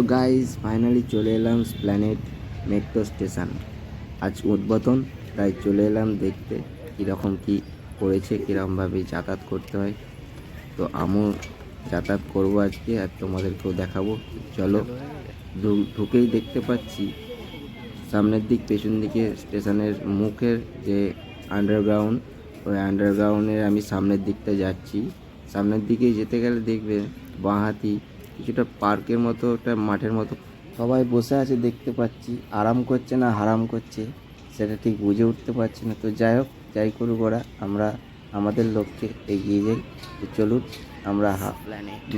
So guys finally চলে এলাম planet metro station আজ উদ্বোধন, তাই চলে এলাম দেখতে, কীরকম কী করেছে, কীরকমভাবে যাতায়াত করতে হয়। তো আমিও যাতায়াত করব আজকে, আর তোমাদেরকেও দেখাবো। চলো ঢুকেই দেখতে পাচ্ছি। সামনের দিক, পেছন দিকে স্টেশনের মুখের যে আন্ডারগ্রাউন্ড ওই আন্ডারগ্রাউন্ডের আমি সামনের দিকটা যাচ্ছি। সামনের দিকে যেতে গেলে দেখবে বাঁহাতি কিছুটা পার্কের মতো একটা মাঠের মতো। সবাই বসে আছে দেখতে পাচ্ছি। আরাম করছে না হারাম করছে সেটা ঠিক বুঝে উঠতে পারছি না। তো যাই হোক যাই করুক ওরা আমরা আমাদের লক্ষ্যে এগিয়ে যাই। তো চলুন আমরা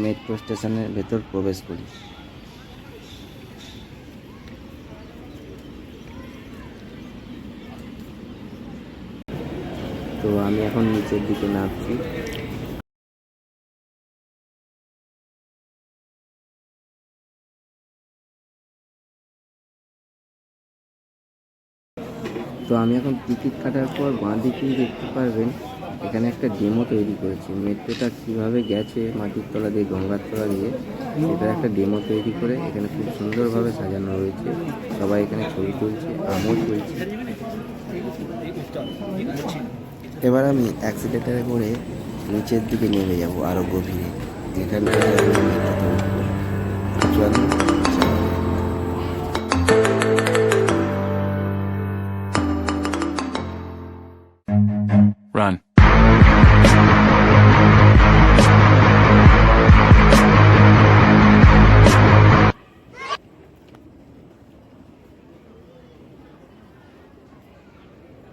মেট্রো স্টেশনের ভেতর প্রবেশ করি। তো আমি এখন নিচের দিকে নামছি। তো আমি এখন টিকিট কাটার পর বাঁ দিকেই দেখতে পারবেন, এখানে একটা ডেমো তৈরি করেছি। মেট্রোটা কীভাবে গেছে, মাটির তলা দিয়ে, গঙ্গার তলা দিয়ে, সেটার একটা ডেমো তৈরি করে এখানে খুব সুন্দরভাবে সাজানো রয়েছে সবাই এখানে ছবি তুলছে, আমিও তুলছি। এবার আমি অ্যাক্সিলেটারে করে নিচের দিকে নেমে যাব আরও গভীরে। যেখান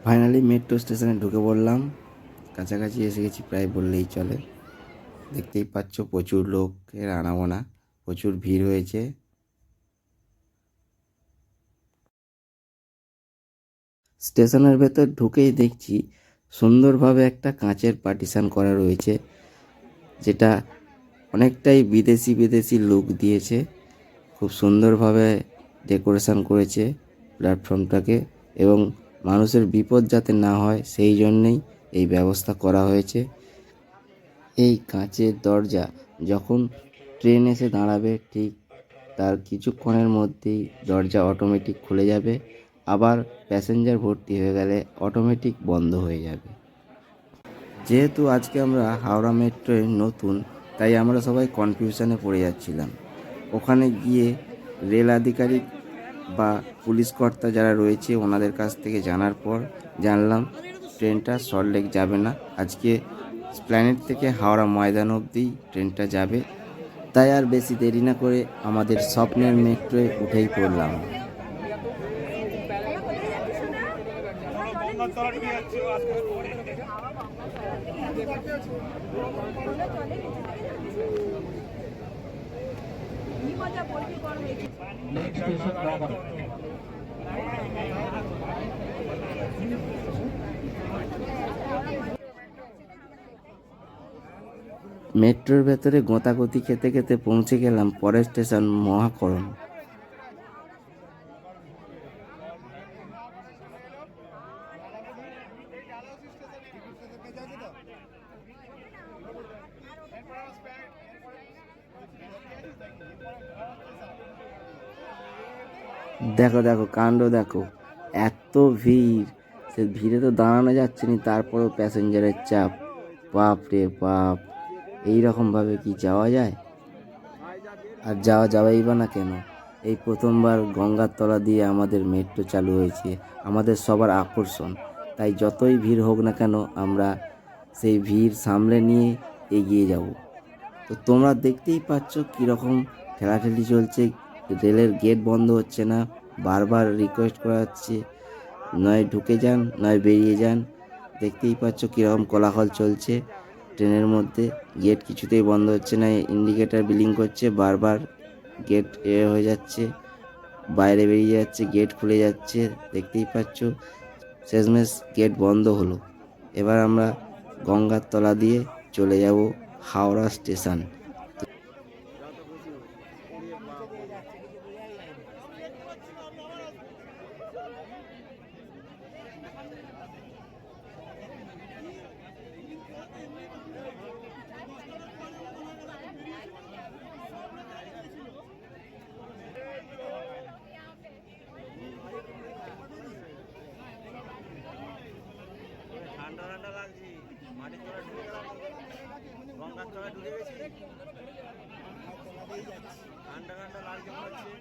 ফাইনালি মেট্রো স্টেশনে ঢুকে পড়লাম। কাছাকাছি এসে গেছি, প্রায় বললেই চলে। দেখতেই পাচ্ছ, প্রচুর লোকের আনাগোনা, প্রচুর ভিড় হয়েছে। স্টেশনের ভেতর ঢুকেই দেখছি, সুন্দরভাবে একটা কাঁচের পার্টিশন করা রয়েছে, যেটা অনেকটাই বিদেশি বিদেশি লুক দিয়েছে। খুব সুন্দরভাবে ডেকোরেশন করেছে প্ল্যাটফর্মটাকে এবং মানুষের বিপদ যাতে না হয়, সেই জন্যেই এই ব্যবস্থা করা হয়েছে। এই কাঁচের দরজা যখন ট্রেন এসে দাঁড়াবে, ঠিক তার কিছুক্ষণের মধ্যেই দরজা অটোমেটিক খুলে যাবে। আবার প্যাসেঞ্জার ভর্তি হয়ে গেলে অটোমেটিক বন্ধ হয়ে যাবে। যেহেতু আজকে আমরা হাওড়া মেট্রোয় নতুন, তাই আমরা সবাই কনফিউশনে পড়ে যাচ্ছিলাম। ওখানে গিয়ে রেল আধিকারিক বা পুলিশ কর্তা যারা রয়েছে ওনাদের কাছ থেকে জানার পর জানলাম, ট্রেনটা সল্টলেক যাবে না। আজকে প্ল্যানেট থেকে হাওড়া ময়দান অবধি ট্রেনটা যাবে। তাই আর বেশি দেরি না করে আমাদের স্বপ্নের মেট্রোয় উঠেই পড়লাম। মেট্রোর ভেতরে গোঁতাগতি খেতে খেতে পৌঁছে গেলাম পরের স্টেশন মহাকরণ। দেখো দেখো, কাণ্ড দেখো। এত ভিড়। সে ভিড়ে তো দাঁড়ানো যাচ্ছে না, তারপরেও প্যাসেঞ্জারের চাপ। বাপ রে বাপ। এই রকমভাবে কি যাওয়া যায়? আর যাওয়া যাবেই বা না কেন? এই প্রথমবার গঙ্গার তলা দিয়ে আমাদের মেট্রো চালু হয়েছে। আমাদের সবার আকর্ষণ। তাই যতই ভিড় হোক না কেন, আমরা সেই ভিড় সামলে নিয়ে এগিয়ে যাব। তো তোমরা দেখতেই পাচ্ছ কীরকম ঠেলাঠেলি চলছে। রেলের গেট বন্ধ হচ্ছে না। বারবার রিকোয়েস্ট করা হচ্ছে। নয় ঢুকে যান, নয় বেরিয়ে যান। দেখতেই পাচ্ছ কীরকম কোলাহল চলছে। ট্রেনের মধ্যে গেট কিছুতেই বন্ধ হচ্ছে না। ইন্ডিকেটার বিলিং করছে, বারবার গেট এ হয়ে যাচ্ছে। বাইরে বেরিয়ে যাচ্ছে গেট খুলে যাচ্ছে। দেখতেই পাচ্ছ শেষমেশ গেট বন্ধ হলো। এবার আমরা গঙ্গার তলা দিয়ে চলে যাব হাওড়া স্টেশন। ঠান্ডা ঠান্ডা লাগছে। মাটির তলায় ঢুকে গেলাম গঙ্গার তলায় ঢুকে গেছি। ঠান্ডা ঠান্ডা লাগছে মনে হচ্ছে।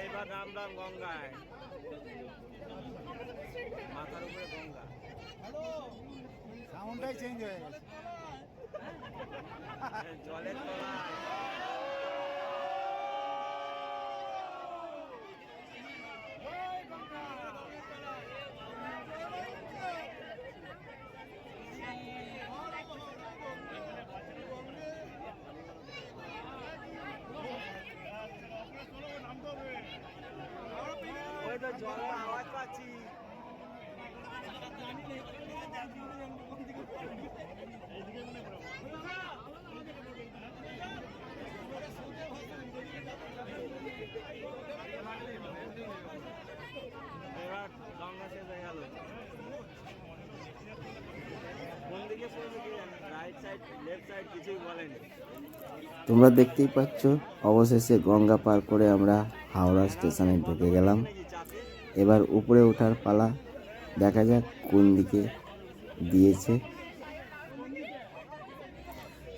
এইবার নামলাম গঙ্গায়। মাথার উপরে গঙ্গা। সাউন্ডটাই চেঞ্জ হয়ে গেছে। জলের তলায় ওই তো এবার গঙ্গা শেষ হয়ে গেল তোমরা দেখতেই পাচ্ছ, অবশেষে গঙ্গা পার করে আমরা হাওড়া স্টেশনে ঢুকে গেলাম। এবার উপরে ওঠার পালা দেখা যাক কোন দিকে দিয়েছে।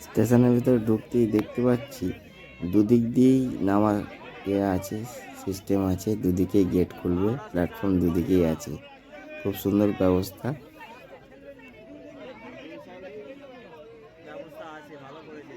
স্টেশনের ভিতরে ঢুকতেই দেখতে পাচ্ছি দুদিক দিয়েই নামার ইয়ে আছে সিস্টেম আছে, দুদিকেই গেট খুলবে প্ল্যাটফর্ম দুদিকেই আছে। খুব সুন্দর ব্যবস্থা এই সাইডে ব্যবস্থা আছে ভালো করেছে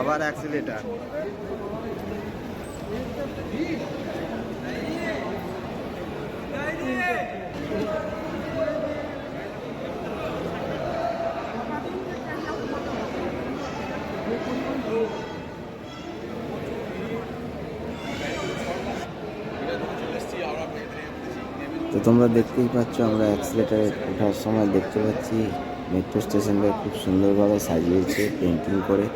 আবার অ্যাক্সিলেটার তো তোমরা দেখতেই পাচ্ছ, আমরা অ্যাক্সিলেটারে ওঠার সময় দেখতে পাচ্ছি মেট্রো স্টেশনটা খুব সুন্দরভাবে সাজিয়েছে পেন্টিং করে।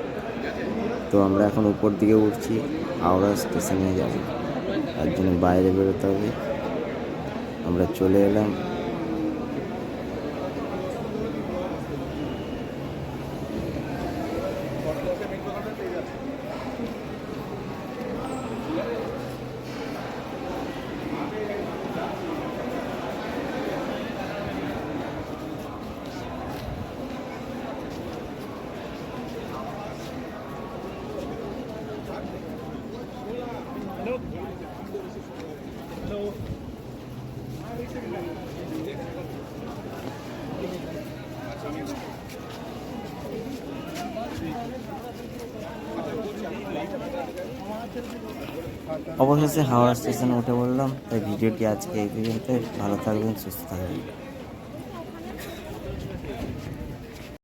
তো আমরা এখন উপর দিকে উঠছি, হাওড়া স্টেশনে যাব। তার জন্য বাইরে বেরোতে হবে। আমরা চলে এলাম। অবশেষে হাওড়া স্টেশনে উঠে বললাম তাই ভিডিওটি আজকে এই পর্যন্ত ভালো থাকবেন সুস্থ থাকবেন।